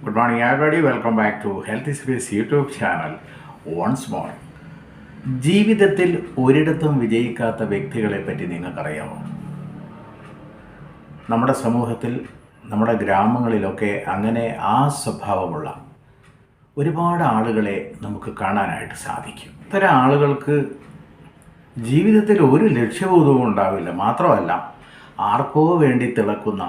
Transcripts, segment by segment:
Good morning, everybody. Welcome back to Healthy Space YouTube channel once more. ജീവിതത്തിൽ ഒരിടത്തും വിജയിക്കാത്ത വ്യക്തികളെ പറ്റി നിങ്ങൾക്കറിയാമോ നമ്മുടെ സമൂഹത്തിൽ നമ്മുടെ ഗ്രാമങ്ങളിലൊക്കെ അങ്ങനെ ആ സ്വഭാവമുള്ള ഒരുപാട് ആളുകളെ നമുക്ക് കാണാനായിട്ട് സാധിക്കും ഇത്തരം ആളുകൾക്ക് ജീവിതത്തിൽ ഒരു ലക്ഷ്യബോധവും ഉണ്ടാവില്ല മാത്രമല്ല ആർക്കോ വേണ്ടി തിളക്കുന്ന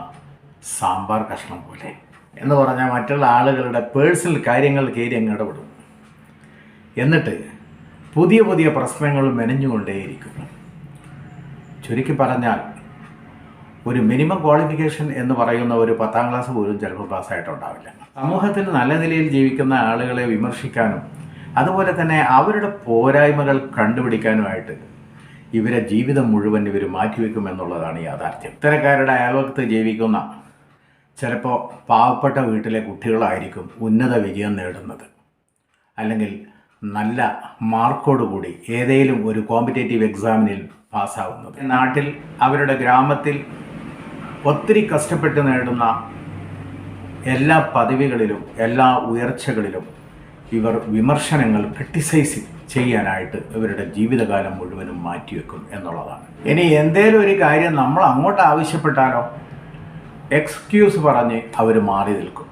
സാമ്പാർ കഷ്ണം പോലെ എന്ന് പറഞ്ഞാൽ മറ്റുള്ള ആളുകളുടെ പേഴ്സണൽ കാര്യങ്ങൾ കയറി അങ്ങ് ഇടപെടും. എന്നിട്ട് പുതിയ പുതിയ പ്രശ്നങ്ങൾ മെനഞ്ഞുകൊണ്ടേയിരിക്കും. ചുരുക്കി പറഞ്ഞാൽ ഒരു മിനിമം ക്വാളിഫിക്കേഷൻ എന്ന് പറയുന്ന ഒരു പത്താം ക്ലാസ് പോലും ചിലപ്പോൾ പാസ്സായിട്ടുണ്ടാവില്ല. സമൂഹത്തിൽ നല്ല നിലയിൽ ജീവിക്കുന്ന ആളുകളെ വിമർശിക്കാനും അതുപോലെ തന്നെ അവരുടെ പോരായ്മകൾ കണ്ടുപിടിക്കാനുമായിട്ട് ഇവരെ ജീവിതം മുഴുവൻ ഇവർ മാറ്റിവെക്കും എന്നുള്ളതാണ് യാഥാർത്ഥ്യം. ഇത്തരക്കാരുടെ അയൽവക്കത്ത് ജീവിക്കുന്ന ചിലപ്പോൾ പാവപ്പെട്ട വീട്ടിലെ കുട്ടികളായിരിക്കും ഉന്നത വിജയം നേടുന്നത്. അല്ലെങ്കിൽ നല്ല മാർക്കോടുകൂടി ഏതെങ്കിലും ഒരു കോമ്പറ്റേറ്റീവ് എക്സാമിനിൽ പാസ്സാവുന്നത്. നാട്ടിൽ അവരുടെ ഗ്രാമത്തിൽ ഒത്തിരി കഷ്ടപ്പെട്ട് നേടുന്ന എല്ലാ പദവികളിലും എല്ലാ ഉയർച്ചകളിലും ഇവർ വിമർശനങ്ങൾ ക്രിട്ടിസൈസ് ചെയ്യാനായിട്ട് ഇവരുടെ ജീവിതകാലം മുഴുവനും മാറ്റിവെക്കും എന്നുള്ളതാണ്. ഇനി എന്തേലും ഒരു കാര്യം നമ്മൾ അങ്ങോട്ട് ആവശ്യപ്പെട്ടാലോ എക്സ്ക്യൂസ് പറഞ്ഞ് അവർ മാറി നിൽക്കും.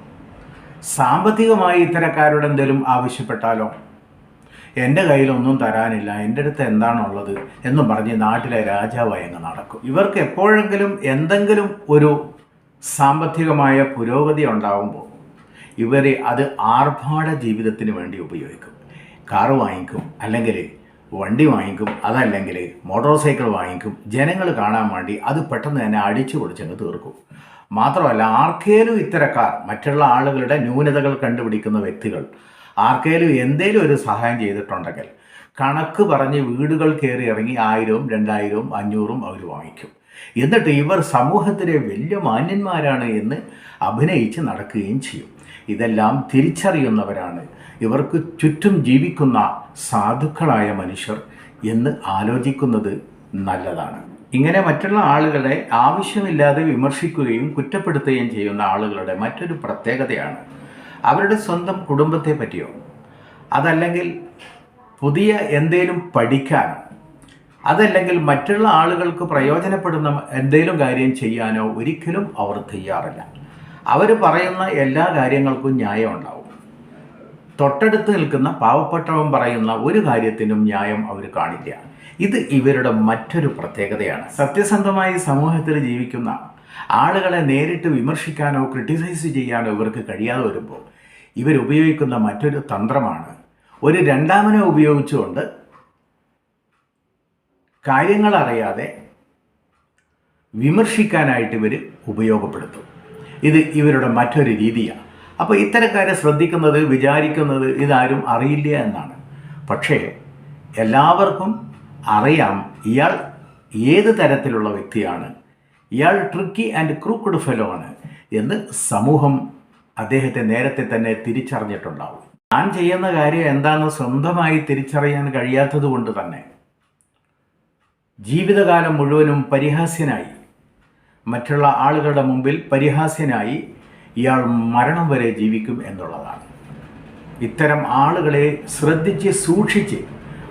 സാമ്പത്തികമായി ഇത്തരക്കാരോട് എന്തെങ്കിലും ആവശ്യപ്പെട്ടാലോ? എന്റെ കയ്യിലൊന്നും തരാനില്ല എന്റെ അടുത്ത് എന്താണുള്ളത് എന്നും പറഞ്ഞ് നാട്ടിലെ രാജാവായി അങ്ങ് നടക്കും. ഇവർക്ക് എപ്പോഴെങ്കിലും എന്തെങ്കിലും ഒരു സാമ്പത്തികമായ പുരോഗതി ഉണ്ടാകുമ്പോൾ ഇവർ അത് ആർഭാട ജീവിതത്തിന് വേണ്ടി ഉപയോഗിക്കും. കാറ് വാങ്ങിക്കും അല്ലെങ്കിൽ വണ്ടി വാങ്ങിക്കും അതല്ലെങ്കിൽ മോട്ടോർ സൈക്കിൾ വാങ്ങിക്കും. ജനങ്ങൾ കാണാൻ വേണ്ടി അത് പെട്ടെന്ന് തന്നെ അടിച്ചു പൊളിച്ചങ്ങ് തീർക്കും. മാത്രമല്ല ആർക്കേലും ഇത്തരക്കാർ മറ്റുള്ള ആളുകളുടെ ന്യൂനതകൾ കണ്ടുപിടിക്കുന്ന വ്യക്തികൾ ആർക്കേലും എന്തേലും ഒരു സഹായം ചെയ്തിട്ടുണ്ടെങ്കിൽ കണക്ക് പറഞ്ഞ് വീടുകൾ കയറി ഇറങ്ങി ആയിരവും രണ്ടായിരവും അഞ്ഞൂറും അവർ വാങ്ങിക്കും. എന്നിട്ട് ഇവർ സമൂഹത്തിലെ വലിയ മാന്യന്മാരാണ് എന്ന് അഭിനയിച്ച് നടക്കുകയും ചെയ്യും. ഇതെല്ലാം തിരിച്ചറിയുന്നവരാണ്. ഇവർക്ക് ചുറ്റും ജീവിക്കുന്ന സാധുക്കളായ മനുഷ്യർ എന്ന് ആലോചിക്കുന്നത് നല്ലതാണ്. ഇങ്ങനെ മറ്റുള്ള ആളുകളെ ആവശ്യമില്ലാതെ വിമർശിക്കുകയും കുറ്റപ്പെടുത്തുകയും ചെയ്യുന്ന ആളുകളുടെ മറ്റൊരു പ്രത്യേകതയാണ് അവരുടെ സ്വന്തം കുടുംബത്തെ പറ്റിയോ? അതല്ലെങ്കിൽ പുതിയ എന്തേലും പഠിക്കാൻ അതല്ലെങ്കിൽ മറ്റുള്ള ആളുകൾക്ക് പ്രയോജനപ്പെടുന്ന എന്തേലും കാര്യം ചെയ്യാനോ ഒരിക്കലും അവർ തയ്യാറില്ല. അവർ പറയുന്ന എല്ലാ കാര്യങ്ങൾക്കും ന്യായം ഉണ്ടാവും തൊട്ടടുത്ത് നിൽക്കുന്ന പാവപ്പെട്ടവൻ പറയുന്ന ഒരു കാര്യത്തിനും ന്യായം അവർ കാണില്ല. ഇത് ഇവരുടെ മറ്റൊരു പ്രത്യേകതയാണ്. സത്യസന്ധമായി സമൂഹത്തിൽ ജീവിക്കുന്ന ആളുകളെ നേരിട്ട് വിമർശിക്കാനോ ക്രിട്ടിസൈസ് ചെയ്യാനോ ഇവർക്ക് കഴിയാതെ വരുമ്പോൾ ഇവരുപയോഗിക്കുന്ന മറ്റൊരു തന്ത്രമാണ്. ഒരു രണ്ടാമനെ ഉപയോഗിച്ചുകൊണ്ട് കാര്യങ്ങൾ അറിയാതെ വിമർശിക്കാനായിട്ട് ഇവർ ഉപയോഗപ്പെടുത്തും. ഇത് ഇവരുടെ മറ്റൊരു രീതിയാണ്. അപ്പോൾ ഇത്തരക്കാരെ ശ്രദ്ധിക്കുന്നത് വിചാരിക്കുന്നത് ഇതാരും അറിയില്ല എന്നാണ്. പക്ഷേ എല്ലാവർക്കും അറിയാം ഇയാൾ ഏത് തരത്തിലുള്ള വ്യക്തിയാണ്. ഇയാൾ ട്രിക്കി ആൻഡ് ക്രൂക്കഡ് ഫെലോ ആണ് എന്ന് സമൂഹം അദ്ദേഹത്തെ നേരത്തെ തന്നെ തിരിച്ചറിഞ്ഞിട്ടുണ്ടാവും. താൻ ചെയ്യുന്ന കാര്യം എന്താണെന്ന് സ്വന്തമായി തിരിച്ചറിയാൻ കഴിയാത്തത് കൊണ്ട് തന്നെ ജീവിതകാലം മുഴുവനും പരിഹാസ്യനായി. മറ്റുള്ള ആളുകളുടെ മുമ്പിൽ പരിഹാസ്യനായി ഇയാൾ മരണം വരെ ജീവിക്കും എന്നുള്ളതാണ്. ഇത്തരം ആളുകളെ ശ്രദ്ധിച്ച് സൂക്ഷിച്ച്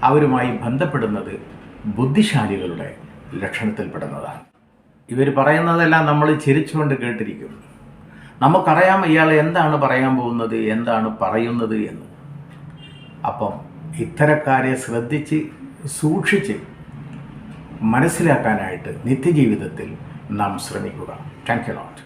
അവരുമായി ബന്ധപ്പെടുന്നത് ബുദ്ധിശാലികളുടെ ലക്ഷണത്തിൽപ്പെടുന്നതാണ്. ഇവർ പറയുന്നതെല്ലാം നമ്മൾ ചിരിച്ചുകൊണ്ട് കേട്ടിരിക്കും. നമുക്കറിയാം ഇയാൾ എന്താണ് പറയാൻ പോകുന്നത് എന്താണ് പറയുന്നത് എന്ന്. അപ്പം ഇത്തരക്കാരെ ശ്രദ്ധിച്ച് സൂക്ഷിച്ച് മനസ്സിലാക്കാനായിട്ട് നിത്യജീവിതത്തിൽ നാം ശ്രമിക്കുക. Thank you lot